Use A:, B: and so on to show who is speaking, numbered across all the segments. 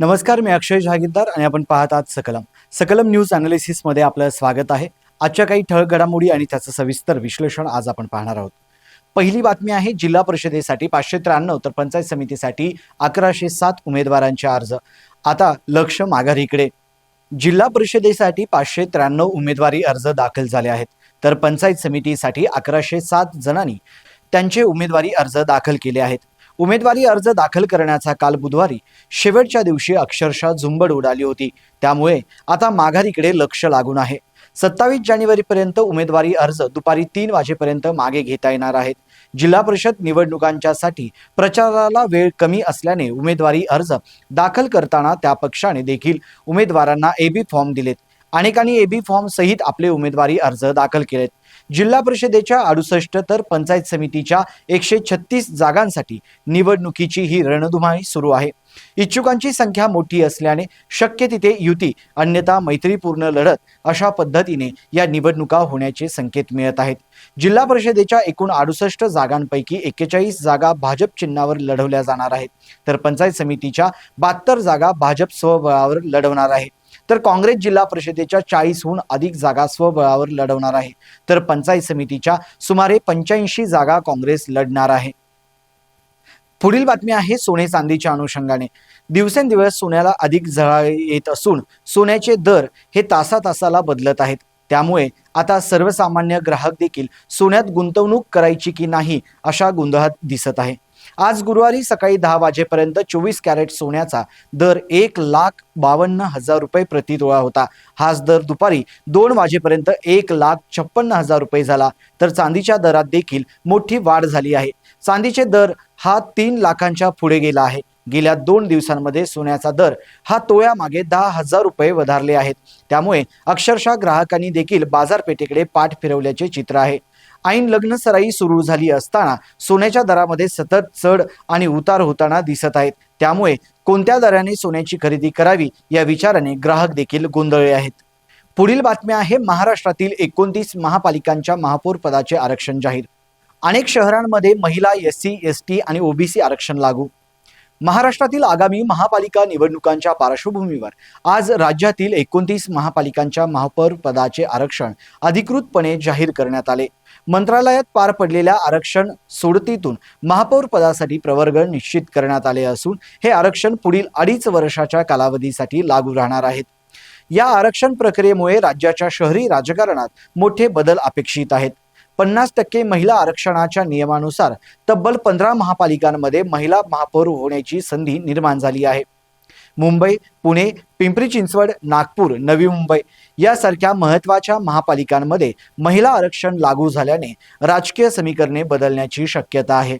A: नमस्कार मी अक्षय जहागीरदार आणि आपण पाहत आहात सकलम. सकलम न्यूज अनालिसिसमध्ये आपलं स्वागत आहे. आजच्या काही ठळक घडामोडी आणि त्याचं सविस्तर विश्लेषण आज आपण पाहणार आहोत. पहिली बातमी आहे जिल्हा परिषदेसाठी पाचशे त्र्याण्णव तर पंचायत समितीसाठी अकराशे सात उमेदवारांचे अर्ज. आता लक्ष माघारीकडे जिल्हा परिषदेसाठी पाचशे त्र्याण्णव उमेदवारी अर्ज दाखल झाले आहेत. तर पंचायत समितीसाठी अकराशे सात जणांनी त्यांचे उमेदवारी अर्ज दाखल केले आहेत. उमेदवारी अर्ज दाखल करण्याचा काल बुधवारी. शेवटच्या दिवशी अक्षरशः झुंबड उडाली होती. त्यामुळे आता माघारीकडे लक्ष लागून आहे. सत्तावीस जानेवारीपर्यंत उमेदवारी अर्ज दुपारी तीन वाजेपर्यंत मागे घेता येणार आहेत. जिल्हा परिषद निवडणुकांच्यासाठी प्रचाराला वेळ कमी असल्याने उमेदवारी अर्ज दाखल करताना त्या पक्षाने देखील उमेदवारांना एबी फॉर्म दिलेत. अनेकांनी एबी फॉर्म सहित आपले उमेदवारी अर्ज दाखल केलेत. जिल्हा परिषदेच्या अडुसष्ट तर पंचायत समितीच्या एकशे छत्तीस जागांसाठी निवडणुकीची ही रणधुमाळी सुरू आहे. इच्छुकांची संख्या मोठी असल्याने शक्य तिथे युती अन्यथा मैत्रीपूर्ण लढत अशा पद्धतीने या निवडणुका होण्याचे संकेत मिळत आहेत. जिल्हा परिषदेच्या एकूण अडुसष्ट जागांपैकी एक्केचाळीस जागा भाजप चिन्हावर लढवल्या जाणार आहेत. तर पंचायत समितीच्या बहात्तर जागा भाजप स्वबळावर लढवणार आहे तर काँग्रेस जिल्हा परिषदेच्या चाळीसहून अधिक जागा स्वबळावर लढवणार आहे. तर पंचायत समितीच्या सुमारे पंच्याऐंशी जागा काँग्रेस लढणार आहे. पुढील बातमी आहे सोने चांदीच्या अनुषंगाने. दिवसेंदिवस सोन्याला अधिक झळा येत असून सोन्याचे दर हे तासा तासाला बदलत आहेत. त्यामुळे आता सर्वसामान्य ग्राहक देखील सोन्यात गुंतवणूक करायची की नाही अशा गोंधळात दिसत आहे. आज गुरुवारी सकाळी दहा वाजेपर्यंत चोवीस कॅरेट सोन्याचा दर एक लाख बावन्न हजार रुपये प्रति तोळा होता. हाच दर दुपारी दोन वाजेपर्यंत एक लाख छप्पन्न हजार रुपये झाला. तर चांदीच्या दरात देखील मोठी वाढ झाली आहे. चांदीचे दर हा तीन लाखांच्या पुढे गेला आहे. गेल्या दोन दिवसांमध्ये सोन्याचा दर हा तोळ्यामागे दहा हजार रुपये वधारले आहेत. त्यामुळे अक्षरशः ग्राहकांनी देखील बाजारपेठेकडे पाठ फिरवल्याचे चित्र आहे. ऐन लग्न सराई सुरू झाली असताना सोन्याच्या दरामध्ये सतत चढ आणि उतार होताना दिसत आहेत. त्यामुळे कोणत्या दराने सोन्याची खरेदी करावी या विचाराने ग्राहक देखील गोंधळले आहेत. पुढील बातम्या आहे महाराष्ट्रातील एकोणतीस महापालिकांच्या महापौर पदाचे आरक्षण जाहीर. अनेक शहरांमध्ये महिला एस सी एस टी आणि ओबीसी आरक्षण लागू. महाराष्ट्रातील आगामी महापालिका निवडणुकांच्या पार्श्वभूमीवर आज राज्यातील एकोणतीस महापालिकांच्या महापौर पदाचे आरक्षण अधिकृतपणे जाहीर करण्यात आले. मंत्रालयात पार पडलेल्या आरक्षण सोडतीतून महापौर पदासाठी प्रवर्ग निश्चित करण्यात आले असून हे आरक्षण पुढील अडीच वर्षाच्या कालावधीसाठी लागू राहणार आहेत या आरक्षण प्रक्रियेमुळे राज्याच्या शहरी राजकारणात मोठे बदल अपेक्षित आहेत. पन्नास टक्के महिला आरक्षणाच्या नियमानुसार तब्बल पंधरा महापालिकांमध्ये महिला महापौर होण्याची संधी निर्माण झाली आहे. मुंबई पुणे पिंपरी चिंचवड नागपूर नवी मुंबई यासारख्या महत्त्वाच्या महापालिकांमध्ये महिला आरक्षण लागू झाल्याने राजकीय समीकरणे बदलण्याची शक्यता आहे.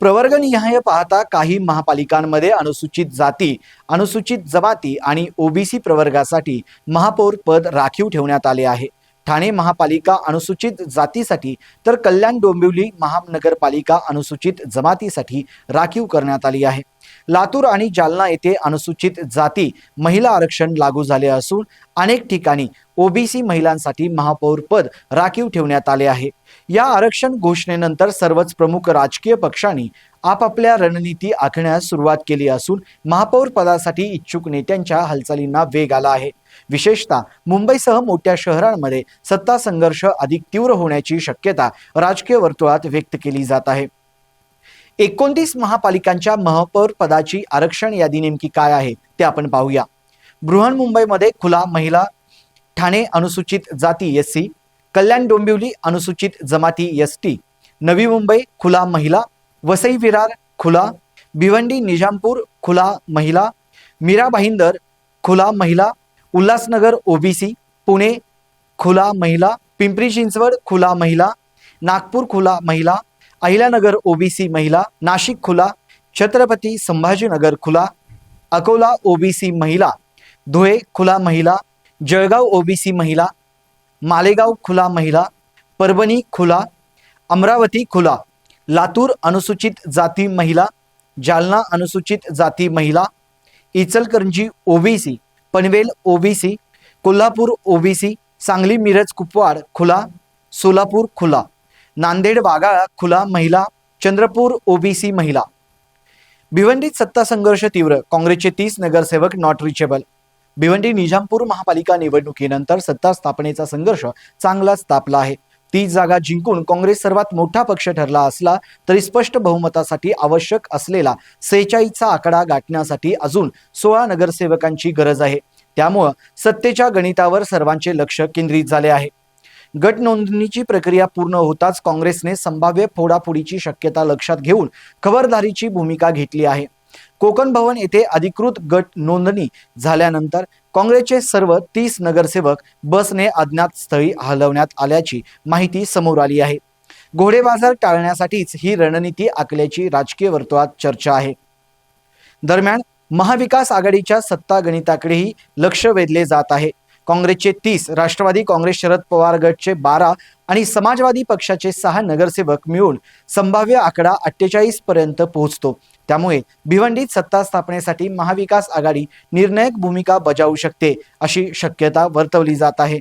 A: प्रवर्गनिहाय पाहता काही महापालिकांमध्ये अनुसूचित जाती अनुसूचित जमाती आणि ओबीसी प्रवर्गासाठी महापौर पद राखीव ठेवण्यात आले आहे. ठाणे महापालिका अनुसूचित जातीसाठी तर कल्याण डोंबिवली महानगरपालिका अनुसूचित जमातीसाठी राखीव करण्यात आली आहे. लातूर आणि जालना येथे अनुसूचित जाती महिला आरक्षण लागू झाले असून अनेक ठिकाणी ओबीसी महिलांसाठी महापौर पद राखीव ठेवण्यात आले आहे. या आरक्षण घोषणेनंतर सर्वच प्रमुख राजकीय पक्षांनी आपापल्या रणनीती आखण्यास सुरुवात केली असून महापौर पदासाठी इच्छुक नेत्यांच्या हालचालींना वेग आला आहे. विशेषतः मुंबईसह मोठ्या शहरांमध्ये सत्ता संघर्ष अधिक तीव्र होण्याची शक्यता राजकीय वर्तुळात व्यक्त केली जात आहे. एकोणतीस महापालिकांच्या महापौर पदाची आरक्षण यादी नेमकी काय आहे ते आपण पाहूया. बृहन्मुंबईमध्ये खुला महिला ठाणे अनुसूचित जाती एस सी कल्याण डोंबिवली अनुसूचित जमाती एस टी नवी मुंबई खुला महिला वसई विरार खुला भिवंडी निजामपूर खुला महिला मीरा भाईंदर खुला महिला उल्हासनगर ओबीसी पुणे खुला महिला पिंपरी चिंचवड खुला महिला नागपूर खुला महिला अहिल्यानगर ओबीसी महिला नाशिक खुला छत्रपती संभाजीनगर खुला अकोला ओबीसी महिला धुळे खुला महिला जळगाव ओबीसी महिला मालेगाव खुला महिला परभणी खुला अमरावती खुला लातूर अनुसूचित जाती महिला जालना अनुसूचित जाती महिला Ichalkaranji OBC Panvel OBC Kolhapur OBC Sangli Miraj Kupwad खुला सोलापूर खुला नांदेड वागाळा खुला महिला चंद्रपूर ओबीसी महिला. भिवंडीत सत्ता संघर्ष तीव्र काँग्रेसचे तीस नगरसेवक नॉट रिचेबल भिवंडी निजामपूर महापालिका निवडणुकीनंतर सत्ता स्थापनेचा संघर्ष चांगलाच तापला आहे. ती जागा जिंकून काँग्रेस सर्वात मोठा पक्ष ठरला असला तरी स्पष्ट बहुमतासाठी आवश्यक असलेला सेहेचाळीसचा आकडा गाठण्यासाठी अजून सोळा नगरसेवकांची गरज आहे. त्यामुळं सत्तेच्या गणितावर सर्वांचे लक्ष केंद्रित झाले आहे. गट नोंदणीची प्रक्रिया पूर्ण होताच काँग्रेसने संभाव्य फोडाफोडीची शक्यता लक्षात घेऊन खबरदारीची भूमिका घेतली आहे. कोकण भवन येथे अधिकृत गट नोंदणी झाल्यानंतर काँग्रेसचे सर्व तीस नगरसेवक बसने अज्ञात स्थळी हलवण्यात आल्याची माहिती समोर आली आहे. घोडेबाजार टाळण्यासाठीच ही रणनीती आखल्याची राजकीय वर्तुळात चर्चा आहे. दरम्यान महाविकास आघाडीच्या सत्ता गणिताकडेही लक्ष वेधले जात आहे. काँग्रेसचे तीस राष्ट्रवादी काँग्रेस शरद पवार गटचे बारा आणि समाजवादी पक्षाचे सहा नगरसेवक मिळून संभाव्य आकडा अठ्ठेचाळीस पर्यंत पोहोचतो. त्यामुळे भिवंडीत सत्ता स्थापनेसाठी महाविकास आघाडी निर्णायक भूमिका बजावू शकते अशी शक्यता वर्तवली जात आहे.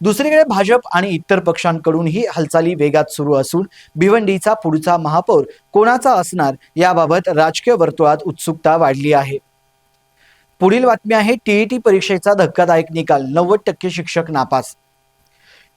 A: दुसरीकडे भाजप आणि इतर पक्षांकडूनही हालचाली वेगात सुरू असून भिवंडीचा पुढचा महापौर कोणाचा असणार याबाबत राजकीय वर्तुळात उत्सुकता वाढली आहे. पुढील बातमी आहे टीईटी परीक्षेचा धक्कादायक निकाल नव्वद टक्के शिक्षक नापास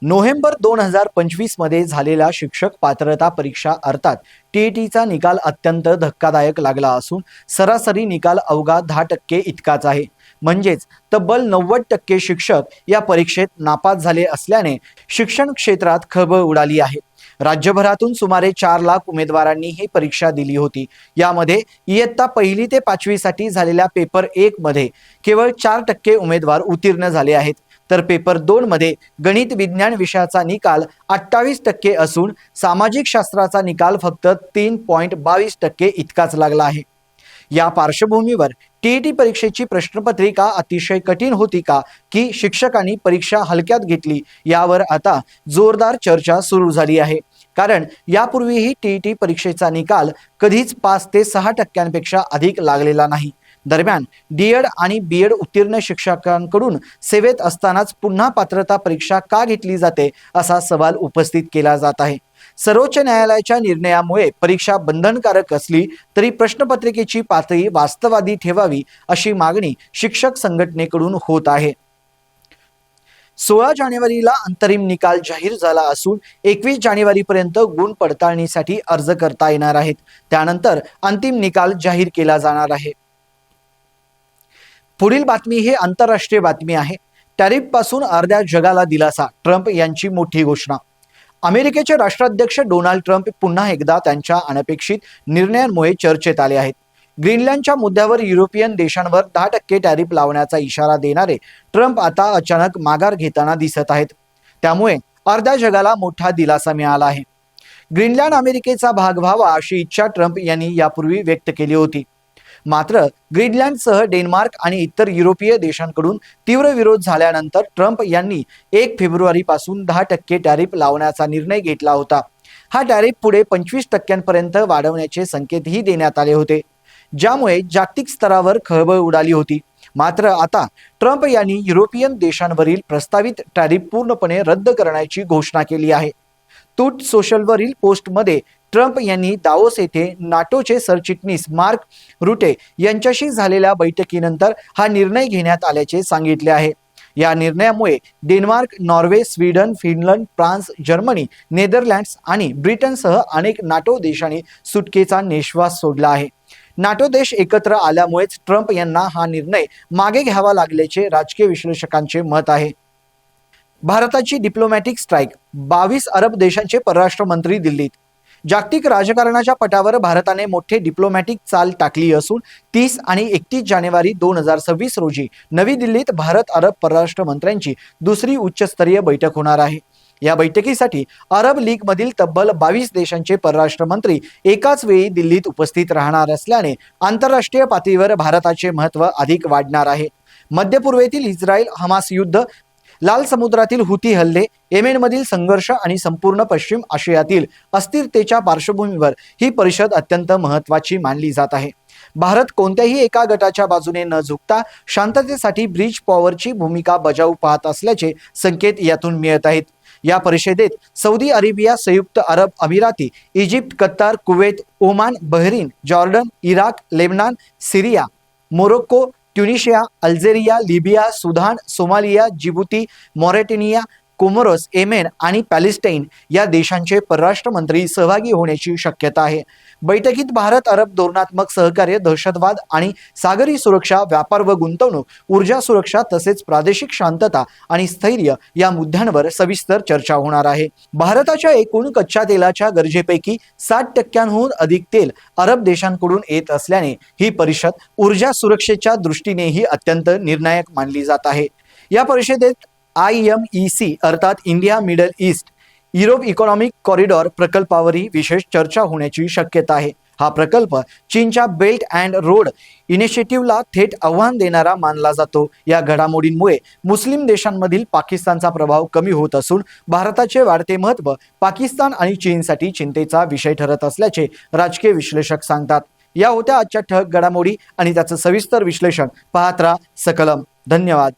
A: नोव्हेंबर दोन हजार पंचवीसमध्ये झालेला शिक्षक पात्रता परीक्षा अर्थात टीईटीचा निकाल अत्यंत धक्कादायक लागला असून सरासरी निकाल अवघा दहा टक्के इतकाच आहे. म्हणजेच तब्बल नव्वद टक्के शिक्षक या परीक्षेत नापास झाले असल्याने शिक्षण क्षेत्रात खळबळ उडाली आहे. राज्यभरातून सुमारे चार लाख उमेदवारांनी ही परीक्षा दिली होती. यामध्ये इयत्ता पहिली ते पाचवीसाठी झालेल्या पेपर एक मध्ये केवळ चार टक्के उमेदवार उत्तीर्ण झाले आहेत. तर पेपर दोनमध्ये गणित विज्ञान विषयाचा निकाल अठ्ठावीस टक्के असून सामाजिक शास्त्राचा निकाल फक्त तीन पॉईंट बावीस टक्के इतकाच लागला आहे. या पार्श्वभूमीवर टीईटी परीक्षेची प्रश्नपत्रिका अतिशय कठीण होती का? की शिक्षकांनी परीक्षा हलक्यात घेतली? यावर आता जोरदार चर्चा सुरू झाली आहे. कारण यापूर्वीही टीईटी परीक्षेचा निकाल कधीच पाच ते सहा टक्क्यांपेक्षा अधिक लागलेला नाही. दरम्यान डीएड आणि बीएड उत्तीर्ण शिक्षकांकडून सेवेत असतानाच पुन्हा पात्रता परीक्षा का घेतली जाते असा सवाल उपस्थित केला जात आहे. सर्वोच्च न्यायालयाच्या निर्णयामुळे परीक्षा बंधनकारक असली तरी प्रश्नपत्रिकेची पातळी वास्तवादी ठेवावी अशी मागणी शिक्षक संघटनेकडून होत आहे. सोळा जानेवारीला अंतरिम निकाल जाहीर झाला असून एकवीस जानेवारीपर्यंत गुण पडताळणीसाठी अर्ज करता येणार आहेत. त्यानंतर अंतिम निकाल जाहीर केला जाणार आहे. पुढील बातमी ही आंतरराष्ट्रीय बातमी आहे. टॅरिफपासून अर्ध्या जगाला दिलासा ट्रम्प यांची मोठी घोषणा. अमेरिकेचे राष्ट्राध्यक्ष डोनाल्ड ट्रम्प पुन्हा एकदा त्यांच्या अनपेक्षित निर्णयांमुळे चर्चेत आले आहेत. ग्रीनलँडच्या मुद्द्यावर युरोपियन देशांवर दहा टक्के टॅरिफ लावण्याचा इशारा देणारे ट्रम्प आता अचानक माघार घेताना दिसत आहेत. त्यामुळे अर्ध्या जगाला मोठा दिलासा मिळाला आहे. ग्रीनलँड अमेरिकेचा भाग व्हावा अशी इच्छा ट्रम्प यांनी यापूर्वी व्यक्त केली होती. मात्र ग्रीनलँडसह डेन्मार्क आणि इतर युरोपीय देशांकडून तीव्र विरोध झाल्यानंतर ट्रम्प यांनी एक फेब्रुवारीपासून दहा टक्के टॅरिफ लावण्याचा निर्णय घेतला होता. हा टॅरिफ पुढे पंचवीस टक्क्यांपर्यंत वाढवण्याचे संकेतही देण्यात आले होते. ज्यामुळे जागतिक स्तरावर खळबळ उडाली होती. मात्र आता ट्रम्प यांनी युरोपियन देशांवरील प्रस्तावित टॅरिफ पूर्णपणे रद्द करण्याची घोषणा केली आहे. तूट सोशलवरील पोस्टमध्ये ट्रम्प यांनी दावोस येथे नाटोचे सरचिटणीस मार्क रुटे यांच्याशी झालेल्या बैठकीनंतर हा निर्णय घेण्यात आल्याचे सांगितले आहे. या निर्णयामुळे Denmark Norway Sweden Finland France Germany Netherlands आणि ब्रिटनसह अनेक नाटो देशांनी सुटकेचा निश्वास सोडला आहे. नाटो देश एकत्र आल्यामुळेच ट्रम्प यांना हा निर्णय मागे घ्यावा लागल्याचे राजकीय विश्लेषकांचे मत आहे. भारताची डिप्लोमॅटिक स्ट्राईक बावीस अरब देशांचे परराष्ट्र मंत्री दिल्लीत. जागतिक राजकारणाच्या पटावर भारताने मोठे डिप्लोमॅटिक चाल टाकली असून तीस आणि एकतीस जानेवारी दोन हजार सव्वीस रोजी नवी दिल्लीत भारत अरब परराष्ट्र मंत्र्यांची दुसरी उच्चस्तरीय बैठक होणार आहे. या बैठकीसाठी अरब लीगमधील तब्बल बावीस देशांचे परराष्ट्र मंत्री एकाच वेळी दिल्लीत उपस्थित राहणार असल्याने आंतरराष्ट्रीय पातळीवर भारताचे महत्त्व अधिक वाढणार आहे. मध्य पूर्वेतील इस्रायल हमास युद्ध लाल समुद्रातील हुती हल्ले येमेनमधील संघर्ष आणि संपूर्ण पश्चिम आशियातील अस्थिरतेच्या पार्श्वभूमीवर ही परिषद अत्यंत महत्वाची मानली जात आहे. भारत कोणत्याही एका गटाच्या बाजूने न झुकता शांततेसाठी ब्रिज पॉवरची भूमिका बजावू पाहत असल्याचे संकेत यातून मिळत आहेत. या परिषदेत सौदी अरेबिया संयुक्त अरब अमिराती Egypt Qatar Kuwait Oman Bahrain Jordan Iraq Lebanon Syria Morocco Tunisia Algeria Libya Sudan Somalia Djibouti Mauritania Comoros Yemen आणि पॅलेस्टाईन या देशांचे परराष्ट्र मंत्री सहभागी होण्याची शक्यता आहे. बैठकीत भारत अरब धोरणात्मक सहकार्य दहशतवाद आणि सागरी सुरक्षा व्यापार व गुंतवणूक ऊर्जा सुरक्षा तसेच प्रादेशिक शांतता आणि स्थैर्य या मुद्द्यांवर सविस्तर चर्चा होणार आहे. भारताच्या एकूण कच्च्या तेलाच्या गरजेपैकी साठ टक्क्यांहून अधिक तेल अरब देशांकडून येत असल्याने ही परिषद ऊर्जा सुरक्षेच्या दृष्टीनेही अत्यंत निर्णायक मानली जात आहे. या परिषदेत आय एम ई सी अर्थात India Middle East Europe economic corridor प्रकल्पावरही विशेष चर्चा होण्याची शक्यता आहे. हा प्रकल्प चीनच्या बेल्ट अँड रोड इनिशिएटिव्हला थेट आव्हान देणारा मानला जातो. या घडामोडींमुळे मुस्लिम देशांमधील पाकिस्तानचा प्रभाव कमी होत असून भारताचे वाढते महत्त्व पाकिस्तान आणि चीनसाठी चिंतेचा विषय ठरत असल्याचे राजकीय विश्लेषक सांगतात. या होत्या आजच्या ठळक घडामोडी आणि त्याचं सविस्तर विश्लेषण पाहत राहा सकलम. धन्यवाद.